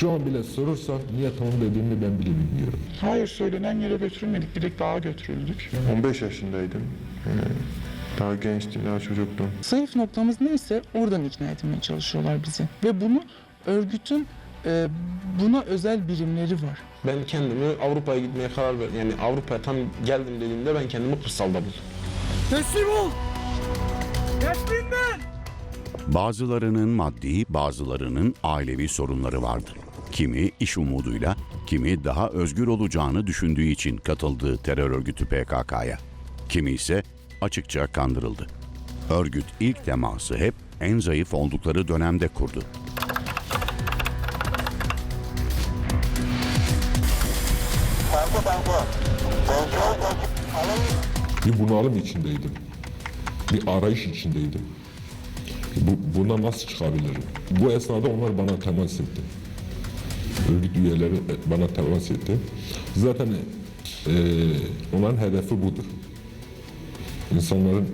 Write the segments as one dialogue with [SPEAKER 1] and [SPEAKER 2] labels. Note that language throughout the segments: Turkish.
[SPEAKER 1] Şu an bile sorursan niye tamam dediğimi ben bile bilmiyorum.
[SPEAKER 2] Hayır söylenen yere götürülmedik. Direkt dağa götürüldük.
[SPEAKER 3] 15 yaşındaydım. Yani daha gençtim, daha çocuktum.
[SPEAKER 4] Zayıf noktamız neyse oradan ikna etmeye çalışıyorlar bizi. Ve bunu örgütün e, buna özel birimleri var.
[SPEAKER 5] Ben kendimi Avrupa'ya gitmeye karar verdim. Yani Avrupa'ya tam geldim dediğimde ben kendimi kırsalda buldum.
[SPEAKER 6] Teslim ol! Gençliğinden!
[SPEAKER 7] Bazılarının maddi, bazılarının ailevi sorunları vardı. Kimi iş umuduyla, kimi daha özgür olacağını düşündüğü için katıldığı terör örgütü PKK'ya. Kimi ise açıkça kandırıldı. Örgüt ilk teması hep en zayıf oldukları dönemde kurdu.
[SPEAKER 1] Bir bunalım içindeydim. Bir arayış içindeydim. Bu, buna nasıl çıkabilirim? Bu esnada onlar bana temas etti. Örgüt üyeleri bana temas etti. Zaten eee onların hedefi budur. İnsanların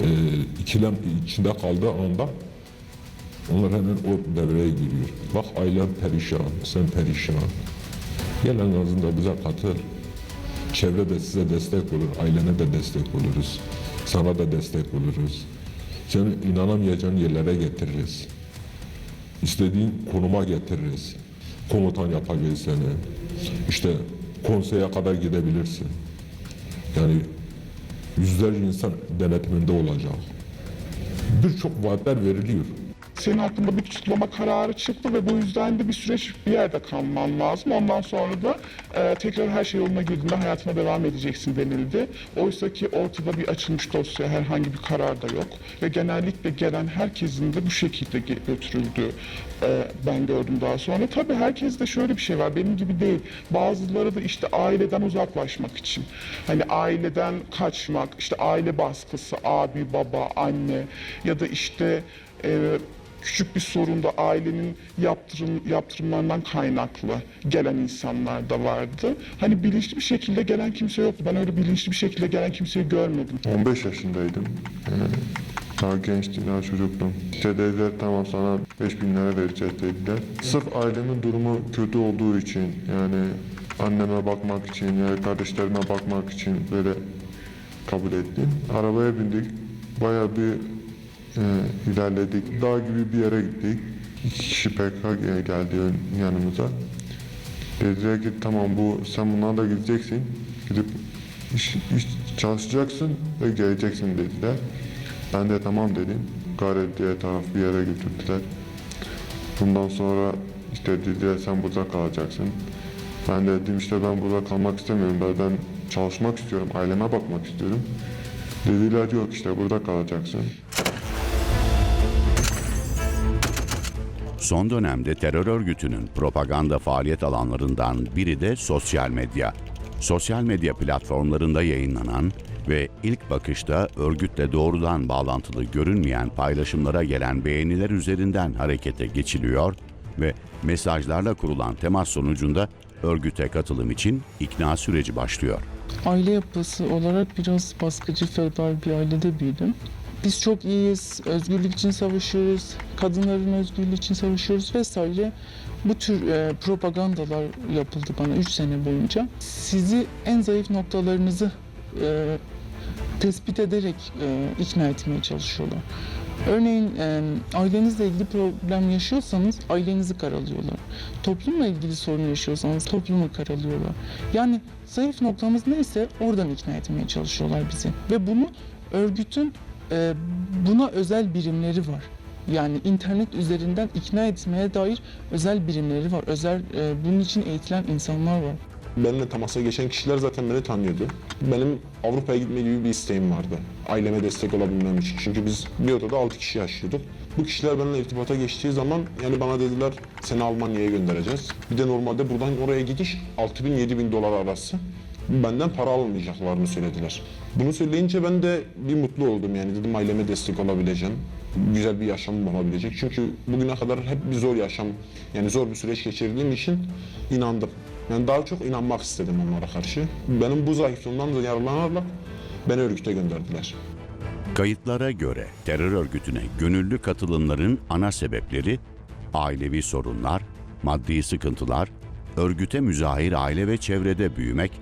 [SPEAKER 1] eee ikilem içinde kaldığı anda onlar hemen o devreye giriyor. Bak ailen perişan, sen perişan. Gel en azından bize katıl. Çevre de size destek olur, ailene de destek oluruz. Sana da destek oluruz. Seni inanamayacağın yerlere getiririz. İstediğin konuma getiririz. Komutan yapacağız seni. İşte konseye kadar gidebilirsin. Yani yüzlerce insan denetiminde olacak. Birçok vaatler veriliyor.
[SPEAKER 2] Senin hakkında bir tutuklama kararı çıktı ve bu yüzden de bir süreç bir yerde kalman lazım. Ondan sonra da e, tekrar her şey yoluna girdiğinde hayatına devam edeceksin denildi. Oysa ki ortada bir açılmış dosya, herhangi bir karar da yok. Ve genellikle gelen herkesin de bu şekilde götürüldüğü e, ben gördüm daha sonra. Tabii herkes de şöyle bir şey var, benim gibi değil. Bazıları da işte aileden uzaklaşmak için. Hani aileden kaçmak, işte aile baskısı, abi, baba, anne ya da işte e, küçük bir sorunda ailenin yaptırım, yaptırımlarından kaynaklı gelen insanlar da vardı. Hani bilinçli bir şekilde gelen kimse yoktu. Ben öyle bilinçli bir şekilde gelen kimseyi görmedim.
[SPEAKER 3] 15 yaşındaydım. Yani daha gençtim, daha çocuktum. İşte dediler tamam sana 5000 lira vereceğiz dediler. Sırf ailemin durumu kötü olduğu için yani anneme bakmak için ya kardeşlerime bakmak için böyle kabul ettim. Arabaya bindik. Bayağı bir e, ilerledik. Dağ gibi bir yere gittik. İki kişi PKK geldi yanımıza. Dediler ki tamam bu sen bunlarla gideceksin. Gidip iş, iş çalışacaksın ve geleceksin dediler. Ben de tamam dedim. Gayret diğer taraf bir yere götürdüler. Bundan sonra işte dediler sen burada kalacaksın. Ben de dedim işte ben burada kalmak istemiyorum. Ben, ben çalışmak istiyorum. Aileme bakmak istiyorum. Dediler yok işte burada kalacaksın.
[SPEAKER 7] Son dönemde terör örgütünün propaganda faaliyet alanlarından biri de sosyal medya. Sosyal medya platformlarında yayınlanan ve ilk bakışta örgütle doğrudan bağlantılı görünmeyen paylaşımlara gelen beğeniler üzerinden harekete geçiliyor ve mesajlarla kurulan temas sonucunda örgüte katılım için ikna süreci başlıyor.
[SPEAKER 4] Aile yapısı olarak biraz baskıcı feodal bir ailede büyüdüm. Biz çok iyiyiz, özgürlük için savaşıyoruz, kadınların özgürlüğü için savaşıyoruz vesaire. Bu tür e, propagandalar yapıldı bana 3 sene boyunca. Sizi en zayıf noktalarınızı e, tespit ederek e, ikna etmeye çalışıyorlar. Örneğin e, ailenizle ilgili problem yaşıyorsanız ailenizi karalıyorlar. Toplumla ilgili sorun yaşıyorsanız toplumu karalıyorlar. Yani zayıf noktamız neyse oradan ikna etmeye çalışıyorlar bizi. Ve bunu örgütün e, buna özel birimleri var. Yani internet üzerinden ikna etmeye dair özel birimleri var. Özel e, bunun için eğitilen insanlar var.
[SPEAKER 5] Benimle temasa geçen kişiler zaten beni tanıyordu. Benim Avrupa'ya gitme gibi bir isteğim vardı. Aileme destek olabilmem için. Çünkü biz bir odada 6 kişi yaşıyorduk. Bu kişiler benimle irtibata geçtiği zaman yani bana dediler seni Almanya'ya göndereceğiz. Bir de normalde buradan oraya gidiş 6 bin 7 bin dolar arası. Benden para almayacaklarını söylediler. Bunu söyleyince ben de bir mutlu oldum yani dedim aileme destek olabileceğim. Güzel bir yaşamım olabilecek. Çünkü bugüne kadar hep bir zor yaşam, yani zor bir süreç geçirdiğim için inandım. Yani daha çok inanmak istedim onlara karşı. Benim bu zayıflığımdan da yararlanarak beni örgüte gönderdiler.
[SPEAKER 7] Kayıtlara göre terör örgütüne gönüllü katılımların ana sebepleri ailevi sorunlar, maddi sıkıntılar, örgüte müzahir aile ve çevrede büyümek,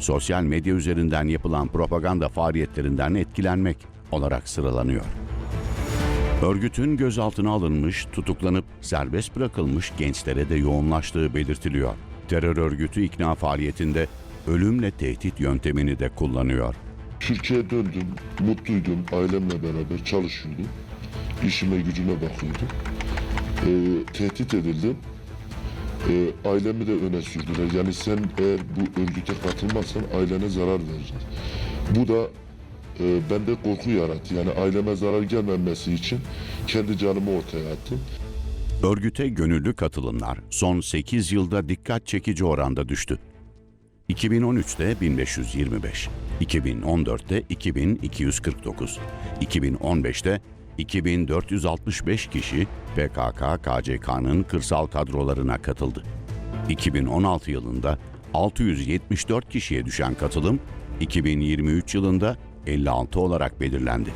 [SPEAKER 7] sosyal medya üzerinden yapılan propaganda faaliyetlerinden etkilenmek olarak sıralanıyor. Örgütün gözaltına alınmış, tutuklanıp serbest bırakılmış gençlere de yoğunlaştığı belirtiliyor. Terör örgütü ikna faaliyetinde ölümle tehdit yöntemini de kullanıyor.
[SPEAKER 8] Türkiye'ye döndüm, mutluydum, ailemle beraber çalışıyordum. İşime gücüme bakıyordum. Ee, tehdit edildim. Ee, ailemi de öne sürdüler. Yani sen eğer bu örgüte katılmazsan ailene zarar vereceğiz. Bu da e, bende korku yarattı. Yani aileme zarar gelmemesi için kendi canımı ortaya attım.
[SPEAKER 7] Örgüte gönüllü katılımlar son 8 yılda dikkat çekici oranda düştü. 2013'te 1525, 2014'te 2249, 2015'te 2465 kişi PKK-KCK'nın kırsal kadrolarına katıldı. 2016 yılında 674 kişiye düşen katılım 2023 yılında 56 olarak belirlendi.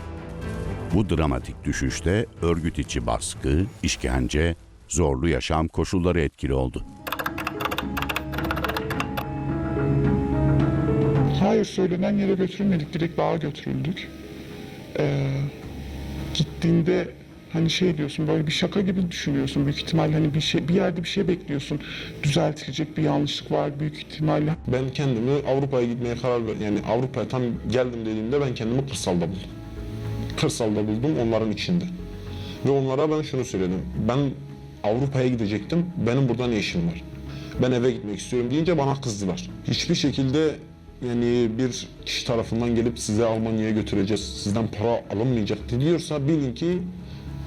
[SPEAKER 7] Bu dramatik düşüşte örgüt içi baskı, işkence, zorlu yaşam koşulları etkili oldu.
[SPEAKER 2] Hayır söylenen yere götürülmedik. Direkt bağa götürüldük. Ee, gittiğinde hani şey diyorsun böyle bir şaka gibi düşünüyorsun büyük ihtimalle hani bir şey bir yerde bir şey bekliyorsun düzeltilecek bir yanlışlık var büyük ihtimalle
[SPEAKER 5] Ben kendimi Avrupa'ya gitmeye karar verdim. Yani Avrupa'ya tam geldim dediğimde ben kendimi kırsalda buldum. Kırsalda buldum onların içinde. Ve onlara ben şunu söyledim. Ben Avrupa'ya gidecektim. Benim burada ne işim var? Ben eve gitmek istiyorum deyince bana kızdılar. Hiçbir şekilde yani bir kişi tarafından gelip size Almanya'ya götüreceğiz, sizden para alınmayacak diyorsa bilin ki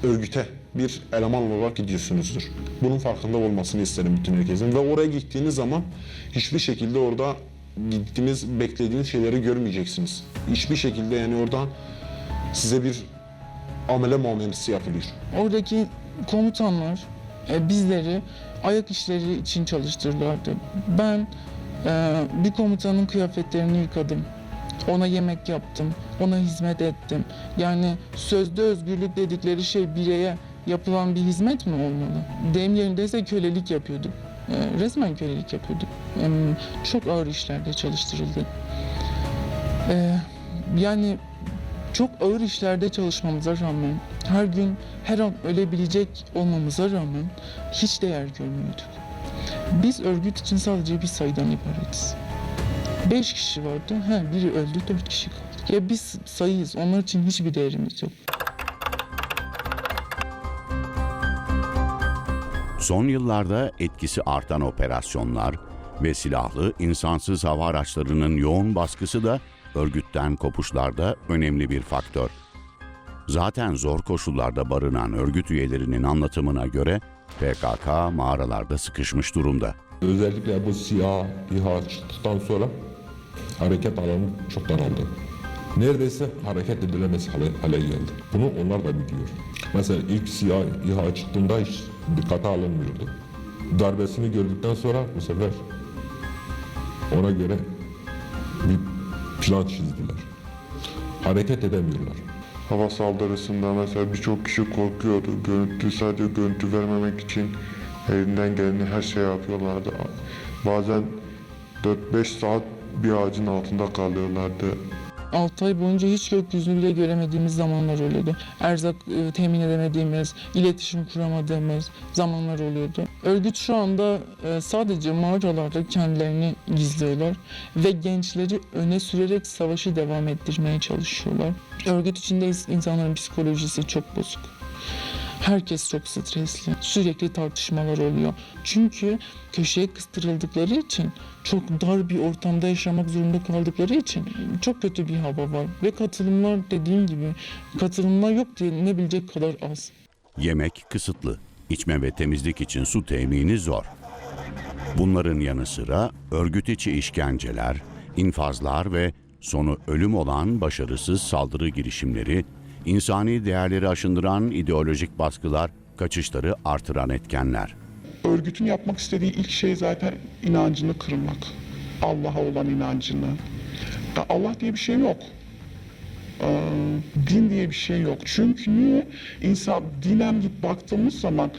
[SPEAKER 5] örgüte bir eleman olarak gidiyorsunuzdur. Bunun farkında olmasını isterim bütün herkesin. Ve oraya gittiğiniz zaman hiçbir şekilde orada gittiğiniz, beklediğiniz şeyleri görmeyeceksiniz. Hiçbir şekilde yani oradan size bir amele muamelesi yapılıyor.
[SPEAKER 4] Oradaki komutanlar e, bizleri ayak işleri için çalıştırırlardı. Ben e, bir komutanın kıyafetlerini yıkadım. Ona yemek yaptım, ona hizmet ettim. Yani sözde özgürlük dedikleri şey bireye yapılan bir hizmet mi olmalı? Deyim yerindeyse kölelik yapıyorduk. E, resmen kölelik yapıyorduk. Çok ağır işlerde çalıştırıldı. E, yani çok ağır işlerde çalışmamıza rağmen, her gün her an ölebilecek olmamıza rağmen hiç değer görmüyorduk. Biz örgüt için sadece bir sayıdan ibaretiz. Beş kişi vardı, he, biri öldü, dört kişi kaldı. Ya biz sayıyız, onlar için hiçbir değerimiz yok.
[SPEAKER 7] Son yıllarda etkisi artan operasyonlar ve silahlı insansız hava araçlarının yoğun baskısı da örgütten kopuşlarda önemli bir faktör. Zaten zor koşullarda barınan örgüt üyelerinin anlatımına göre PKK mağaralarda sıkışmış durumda.
[SPEAKER 1] Özellikle bu siyah İHA çıktıktan sonra hareket alanı çok daraldı. Neredeyse hareket edilemez hale, hale geldi. Bunu onlar da biliyor. Mesela ilk siyah İHA çıktığında hiç dikkate alınmıyordu. Darbesini gördükten sonra bu sefer ona göre bir plan çizdiler. Hareket edemiyorlar.
[SPEAKER 3] Hava saldırısında mesela birçok kişi korkuyordu. Görüntü sadece görüntü vermemek için elinden geleni her şey yapıyorlardı. Bazen 4-5 saat bir ağacın altında kalıyorlardı.
[SPEAKER 4] 6 ay boyunca hiç gökyüzünü bile göremediğimiz zamanlar oluyordu. Erzak e, temin edemediğimiz, iletişim kuramadığımız zamanlar oluyordu. Örgüt şu anda e, sadece mağaralarda kendilerini gizliyorlar ve gençleri öne sürerek savaşı devam ettirmeye çalışıyorlar. Örgüt içinde insanların psikolojisi çok bozuk. Herkes çok stresli. Sürekli tartışmalar oluyor. Çünkü köşeye kıstırıldıkları için, çok dar bir ortamda yaşamak zorunda kaldıkları için çok kötü bir hava var. Ve katılımlar dediğim gibi, katılımlar yok denilebilecek kadar az.
[SPEAKER 7] Yemek kısıtlı, içme ve temizlik için su temini zor. Bunların yanı sıra örgüt içi işkenceler, infazlar ve sonu ölüm olan başarısız saldırı girişimleri, insani değerleri aşındıran ideolojik baskılar, kaçışları artıran etkenler.
[SPEAKER 2] örgütün yapmak istediği ilk şey zaten inancını kırmak. Allah'a olan inancını. Ya Allah diye bir şey yok. Ee, din diye bir şey yok. Çünkü niye? İnsan dinen git baktığımız zaman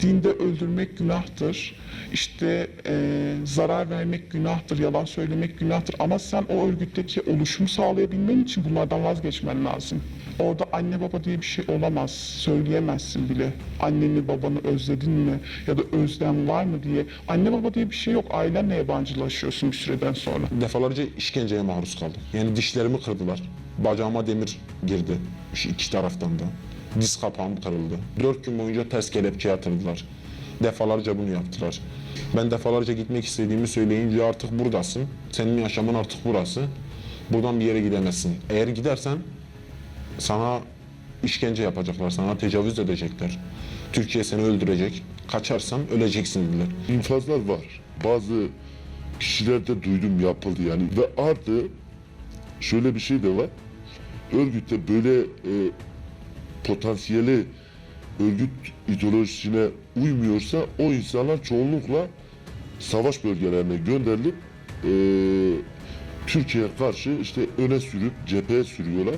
[SPEAKER 2] dinde öldürmek günahtır. İşte e, zarar vermek günahtır, yalan söylemek günahtır. Ama sen o örgütteki oluşumu sağlayabilmen için bunlardan vazgeçmen lazım. Orada anne baba diye bir şey olamaz. Söyleyemezsin bile. Anneni babanı özledin mi? Ya da özlem var mı diye. Anne baba diye bir şey yok. Ailenle yabancılaşıyorsun bir süreden sonra.
[SPEAKER 5] Defalarca işkenceye maruz kaldım. Yani dişlerimi kırdılar. Bacağıma demir girdi. İki taraftan da. Diz kapağım kırıldı. Dört gün boyunca ters kelepçe yatırdılar. Defalarca bunu yaptılar. Ben defalarca gitmek istediğimi söyleyince artık buradasın. Senin yaşamın artık burası. Buradan bir yere gidemezsin. Eğer gidersen sana işkence yapacaklar, sana tecavüz edecekler. Türkiye seni öldürecek. Kaçarsan öleceksin dediler.
[SPEAKER 8] infazlar var. Bazı kişilerde duydum yapıldı yani. Ve artı şöyle bir şey de var. Örgütte böyle e, potansiyeli örgüt ideolojisine uymuyorsa o insanlar çoğunlukla savaş bölgelerine gönderilip e, Türkiye'ye karşı işte öne sürüp cepheye sürüyorlar.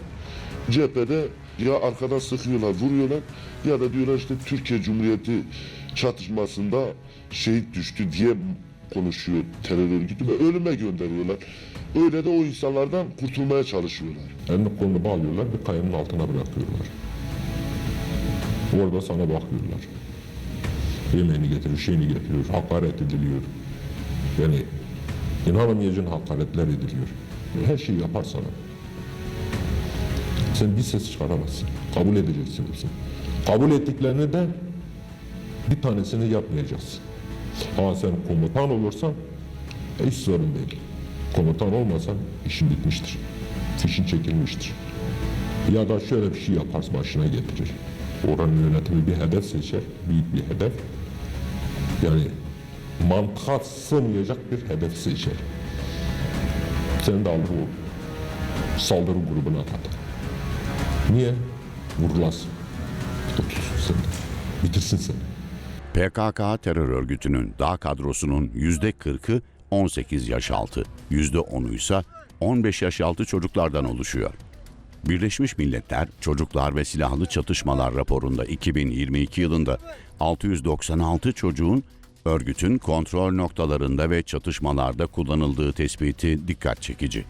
[SPEAKER 8] Cephede ya arkadan sıkıyorlar, vuruyorlar ya da diyorlar işte Türkiye Cumhuriyeti çatışmasında şehit düştü diye konuşuyor terör örgütü ve ölüme gönderiyorlar. Öyle de o insanlardan kurtulmaya çalışıyorlar.
[SPEAKER 1] Elini kolunu bağlıyorlar, bir kayanın altına bırakıyorlar. Orada sana bakıyorlar. Yemeğini getiriyor, şeyini getiriyor, hakaret ediliyor. Yani inanamayacağın hakaretler ediliyor. Her şeyi yapar sana. Sen bir ses çıkaramazsın. Kabul edeceksin hepsini. Kabul ettiklerini de bir tanesini yapmayacaksın. Ama sen komutan olursan e, hiç sorun değil. Komutan olmasan işin bitmiştir. Fişin çekilmiştir. Ya da şöyle bir şey yaparsın başına getirir. Oranın yönetimi bir hedef seçer, büyük bir hedef. Yani mantığa sığmayacak bir hedef seçer. Sen de alır o saldırı grubuna katar. Niye? Vurulasın. Tutsun seni. Bitirsin seni.
[SPEAKER 7] PKK terör örgütünün dağ kadrosunun %40'ı 18 yaş altı, %10'u ise 15 yaş altı çocuklardan oluşuyor. Birleşmiş Milletler Çocuklar ve Silahlı Çatışmalar raporunda 2022 yılında 696 çocuğun örgütün kontrol noktalarında ve çatışmalarda kullanıldığı tespiti dikkat çekici.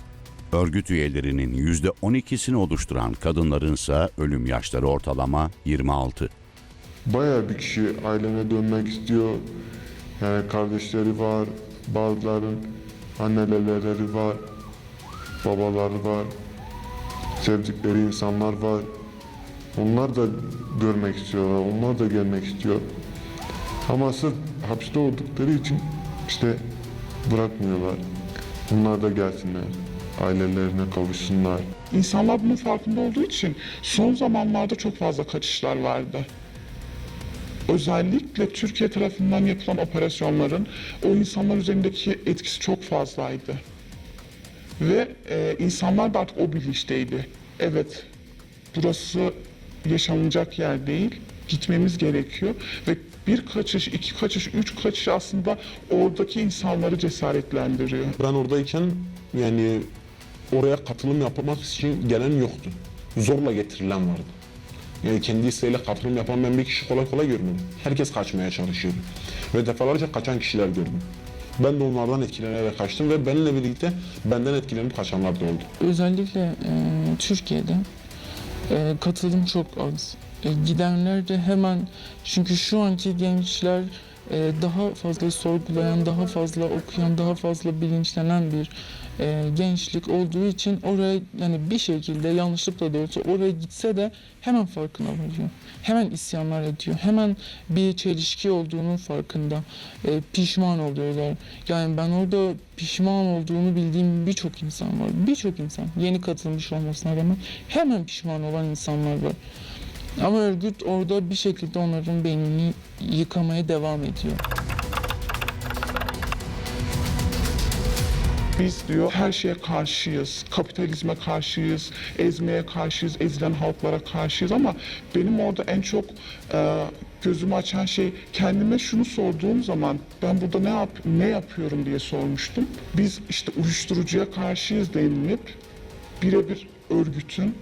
[SPEAKER 7] Örgüt üyelerinin %12'sini oluşturan kadınların ise ölüm yaşları ortalama 26.
[SPEAKER 3] Bayağı bir kişi ailene dönmek istiyor. Yani kardeşleri var, bazıların anneleri var, babaları var, sevdikleri insanlar var. Onlar da görmek istiyorlar, onlar da gelmek istiyor. Ama sırf hapiste oldukları için işte bırakmıyorlar. Onlar da gelsinler, ailelerine kavuşsunlar.
[SPEAKER 2] İnsanlar bunun farkında olduğu için son zamanlarda çok fazla kaçışlar vardı. Özellikle Türkiye tarafından yapılan operasyonların o insanlar üzerindeki etkisi çok fazlaydı. Ve e, insanlar da artık o bilinçteydi. Evet, burası yaşanacak yer değil, gitmemiz gerekiyor ve bir kaçış, iki kaçış, üç kaçış aslında oradaki insanları cesaretlendiriyor.
[SPEAKER 5] Ben oradayken yani oraya katılım yapmak için gelen yoktu. Zorla getirilen vardı. Yani kendi isteğiyle katılım yapan ben bir kişi kolay kolay görmedim. Herkes kaçmaya çalışıyordu. Ve defalarca kaçan kişiler gördüm. Ben de onlardan etkilenerek kaçtım ve benimle birlikte benden etkilenip kaçanlar da oldu.
[SPEAKER 4] Özellikle e, Türkiye'de e, katılım çok az. E, gidenler de hemen çünkü şu anki gençler e, daha fazla sorgulayan, daha fazla okuyan, daha fazla bilinçlenen bir e, gençlik olduğu için oraya yani bir şekilde yanlışlıkla olsa oraya gitse de hemen farkına varıyor. Hemen isyanlar ediyor. Hemen bir çelişki olduğunun farkında. E, pişman oluyorlar. Yani ben orada pişman olduğunu bildiğim birçok insan var. Birçok insan yeni katılmış olmasına rağmen hemen pişman olan insanlar var. Ama örgüt orada bir şekilde onların beynini yıkamaya devam ediyor.
[SPEAKER 2] Biz diyor her şeye karşıyız. Kapitalizme karşıyız, ezmeye karşıyız, ezilen halklara karşıyız ama benim orada en çok e, gözümü açan şey kendime şunu sorduğum zaman ben burada ne yap ne yapıyorum diye sormuştum. Biz işte uyuşturucuya karşıyız denilip birebir örgütün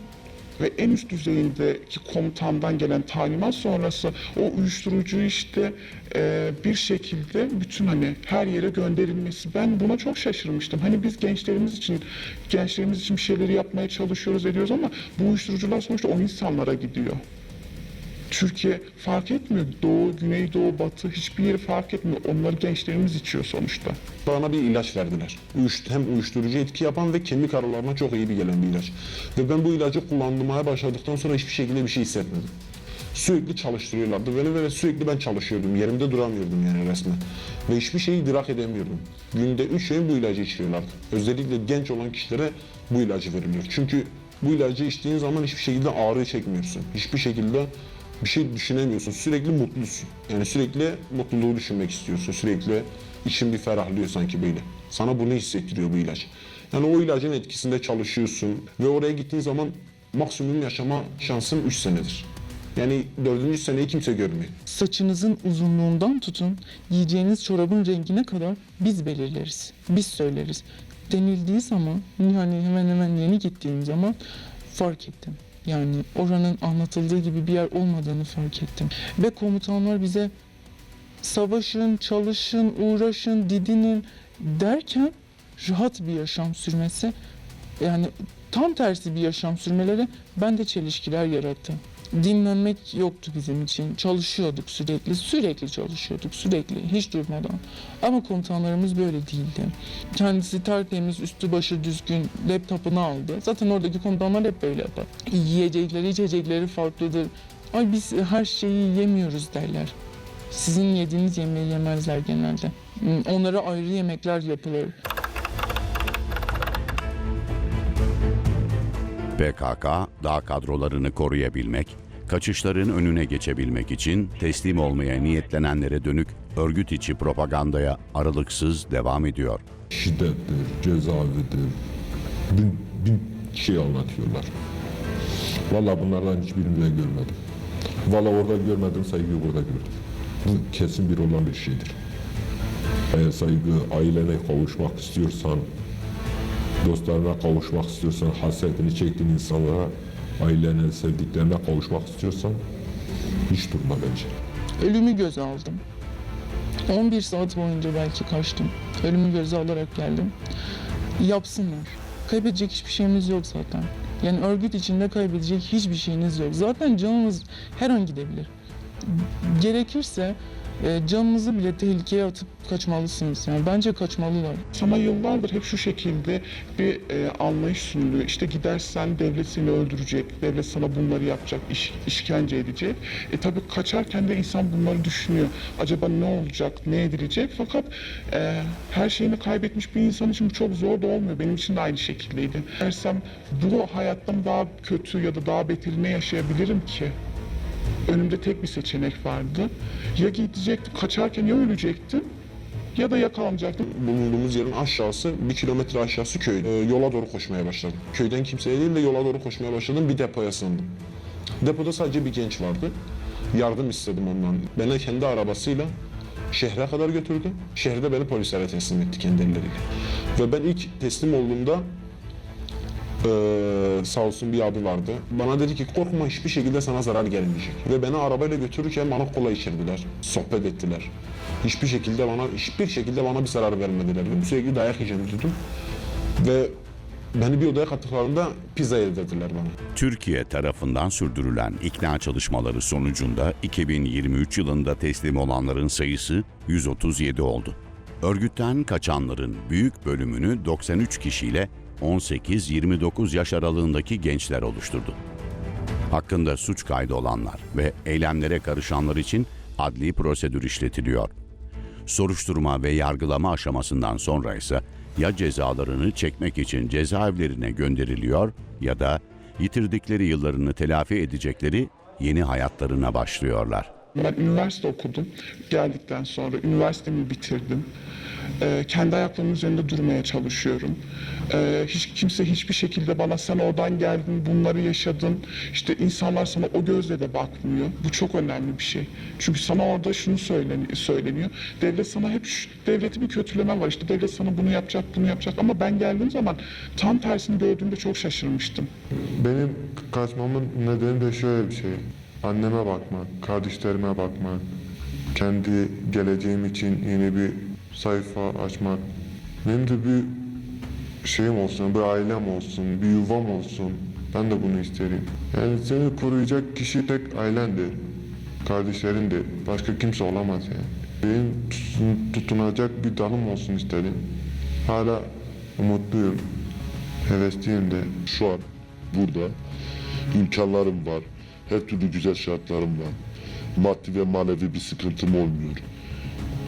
[SPEAKER 2] ve en üst düzeyindeki komutandan gelen talimat sonrası o uyuşturucu işte e, bir şekilde bütün hani her yere gönderilmesi. Ben buna çok şaşırmıştım. Hani biz gençlerimiz için gençlerimiz için bir şeyleri yapmaya çalışıyoruz ediyoruz ama bu uyuşturucular sonuçta o insanlara gidiyor. Türkiye fark etmiyor. Doğu, Güneydoğu, Batı hiçbir yeri fark etmiyor. Onları gençlerimiz içiyor sonuçta.
[SPEAKER 5] Bana bir ilaç verdiler. Uyuştu, hem uyuşturucu etki yapan ve kemik aralarına çok iyi bir gelen bir ilaç. Ve ben bu ilacı kullanmaya başladıktan sonra hiçbir şekilde bir şey hissetmedim. Sürekli çalıştırıyorlardı beni ve sürekli ben çalışıyordum. Yerimde duramıyordum yani resmen. Ve hiçbir şeyi idrak edemiyordum. Günde 3 öğün bu ilacı içiriyorlardı. Özellikle genç olan kişilere bu ilacı veriliyor. Çünkü bu ilacı içtiğin zaman hiçbir şekilde ağrı çekmiyorsun. Hiçbir şekilde bir şey düşünemiyorsun. Sürekli mutlusun. Yani sürekli mutluluğu düşünmek istiyorsun. Sürekli için bir ferahlıyor sanki böyle. Sana bunu hissettiriyor bu ilaç. Yani o ilacın etkisinde çalışıyorsun ve oraya gittiğin zaman maksimum yaşama şansın 3 senedir. Yani dördüncü seneyi kimse görmüyor.
[SPEAKER 4] Saçınızın uzunluğundan tutun, giyeceğiniz çorabın rengine kadar biz belirleriz. Biz söyleriz. Denildiği zaman, yani hemen hemen yeni gittiğim zaman fark ettim. Yani oranın anlatıldığı gibi bir yer olmadığını fark ettim. Ve komutanlar bize savaşın, çalışın, uğraşın, didinin derken rahat bir yaşam sürmesi yani tam tersi bir yaşam sürmeleri bende çelişkiler yarattı. Dinlenmek yoktu bizim için. Çalışıyorduk sürekli, sürekli çalışıyorduk, sürekli, hiç durmadan. Ama komutanlarımız böyle değildi. Kendisi tertemiz, üstü başı düzgün, laptopunu aldı. Zaten oradaki komutanlar hep böyle yapar. Yiyecekleri, içecekleri farklıdır. Ay biz her şeyi yemiyoruz derler. Sizin yediğiniz yemeği yemezler genelde. Onlara ayrı yemekler yapılır.
[SPEAKER 7] PKK, dağ kadrolarını koruyabilmek, kaçışların önüne geçebilmek için teslim olmaya niyetlenenlere dönük örgüt içi propagandaya aralıksız devam ediyor.
[SPEAKER 1] Şiddettir, cezaevidir. Bin, bin şey anlatıyorlar. Valla bunlardan hiçbirini ben görmedim. Valla orada görmedim, saygıyı burada gördüm. Bu kesin bir olan bir şeydir. Eğer saygı, ailene kavuşmak istiyorsan, dostlarına kavuşmak istiyorsan, hasretini çektiğin insanlara, ailene, sevdiklerine kavuşmak istiyorsan hiç durma bence.
[SPEAKER 4] Ölümü göze aldım. 11 saat boyunca belki kaçtım. Ölümü göze alarak geldim. Yapsınlar. Kaybedecek hiçbir şeyimiz yok zaten. Yani örgüt içinde kaybedecek hiçbir şeyiniz yok. Zaten canınız her an gidebilir. Gerekirse e, canınızı bile tehlikeye atıp kaçmalısınız. Yani bence kaçmalılar.
[SPEAKER 2] Sana yıllardır hep şu şekilde bir e, anlayış sunuluyor. İşte gidersen devlet seni öldürecek, devlet sana bunları yapacak, iş, işkence edecek. E tabi kaçarken de insan bunları düşünüyor. Acaba ne olacak, ne edilecek? Fakat e, her şeyini kaybetmiş bir insan için bu çok zor da olmuyor. Benim için de aynı şekildeydi. Dersem bu hayattan daha kötü ya da daha beteri ne yaşayabilirim ki? Önümde tek bir seçenek vardı. Ya gidecektim, kaçarken ya ölecektim ya da yakalanacaktım.
[SPEAKER 5] Bulunduğumuz yerin aşağısı, bir kilometre aşağısı köy. Ee, yola doğru koşmaya başladım. Köyden kimseye değil de yola doğru koşmaya başladım. Bir depoya sığındım. Depoda sadece bir genç vardı. Yardım istedim ondan. Beni kendi arabasıyla şehre kadar götürdü. Şehirde beni polislere teslim etti kendi elleriyle. Ve ben ilk teslim olduğumda ee, sağ olsun bir abi vardı. Bana dedi ki korkma hiçbir şekilde sana zarar gelmeyecek. Ve beni arabayla götürürken bana kola içirdiler. Sohbet ettiler. Hiçbir şekilde bana hiçbir şekilde bana bir zarar vermediler. Ve sürekli dayak yiyeceğimi dedim. Ve beni bir odaya kattıklarında pizza yedirdiler bana.
[SPEAKER 7] Türkiye tarafından sürdürülen ikna çalışmaları sonucunda 2023 yılında teslim olanların sayısı 137 oldu. Örgütten kaçanların büyük bölümünü 93 kişiyle 18-29 yaş aralığındaki gençler oluşturdu. Hakkında suç kaydı olanlar ve eylemlere karışanlar için adli prosedür işletiliyor. Soruşturma ve yargılama aşamasından sonra ise ya cezalarını çekmek için cezaevlerine gönderiliyor ya da yitirdikleri yıllarını telafi edecekleri yeni hayatlarına başlıyorlar.
[SPEAKER 2] Ben üniversite okudum. Geldikten sonra üniversitemi bitirdim. e, kendi ayaklarımın üzerinde durmaya çalışıyorum. E, hiç kimse hiçbir şekilde bana sen oradan geldin, bunları yaşadın. İşte insanlar sana o gözle de bakmıyor. Bu çok önemli bir şey. Çünkü sana orada şunu söyleni- söyleniyor. Devlet sana hep şu, devleti bir kötüleme var. İşte devlet sana bunu yapacak, bunu yapacak. Ama ben geldiğim zaman tam tersini gördüğümde çok şaşırmıştım.
[SPEAKER 3] Benim kaçmamın nedeni de şöyle bir şey. Anneme bakmak, kardeşlerime bakmak, kendi geleceğim için yeni bir sayfa açmak. Benim de bir şeyim olsun, bir ailem olsun, bir yuvam olsun. Ben de bunu isterim. Yani seni koruyacak kişi tek ailendir. Kardeşlerindir. Başka kimse olamaz yani. Benim tutun- tutunacak bir dalım olsun istedim. Hala umutluyum. Hevesliyim de.
[SPEAKER 8] Şu an burada imkanlarım var. Her türlü güzel şartlarım var. Maddi ve manevi bir sıkıntım olmuyor.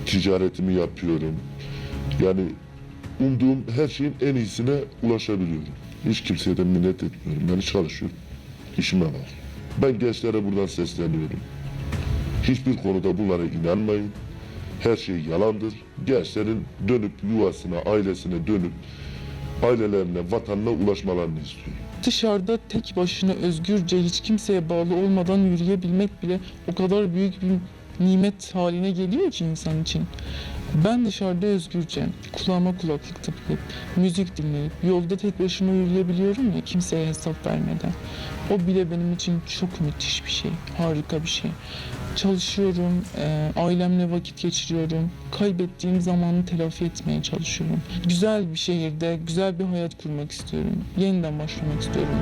[SPEAKER 8] Ticaretimi yapıyorum. Yani umduğum her şeyin en iyisine ulaşabiliyorum. Hiç kimseye de minnet etmiyorum. Yani çalışıyorum. İşime bak. Ben gençlere buradan sesleniyorum. Hiçbir konuda bunlara inanmayın. Her şey yalandır. Gençlerin dönüp yuvasına, ailesine dönüp ailelerine, vatanına ulaşmalarını istiyorum.
[SPEAKER 4] Dışarıda tek başına özgürce hiç kimseye bağlı olmadan yürüyebilmek bile o kadar büyük bir nimet haline geliyor ki insan için. Ben dışarıda özgürce, kulağıma kulaklık takıp, müzik dinleyip, yolda tek başıma yürüyebiliyorum ya kimseye hesap vermeden. O bile benim için çok müthiş bir şey, harika bir şey. Çalışıyorum, e, ailemle vakit geçiriyorum, kaybettiğim zamanı telafi etmeye çalışıyorum. Güzel bir şehirde, güzel bir hayat kurmak istiyorum. Yeniden başlamak istiyorum.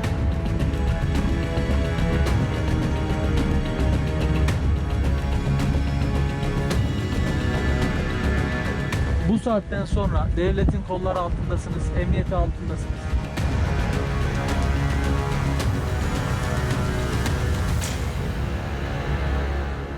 [SPEAKER 6] Bu saatten sonra devletin kolları altındasınız, emniyeti altındasınız.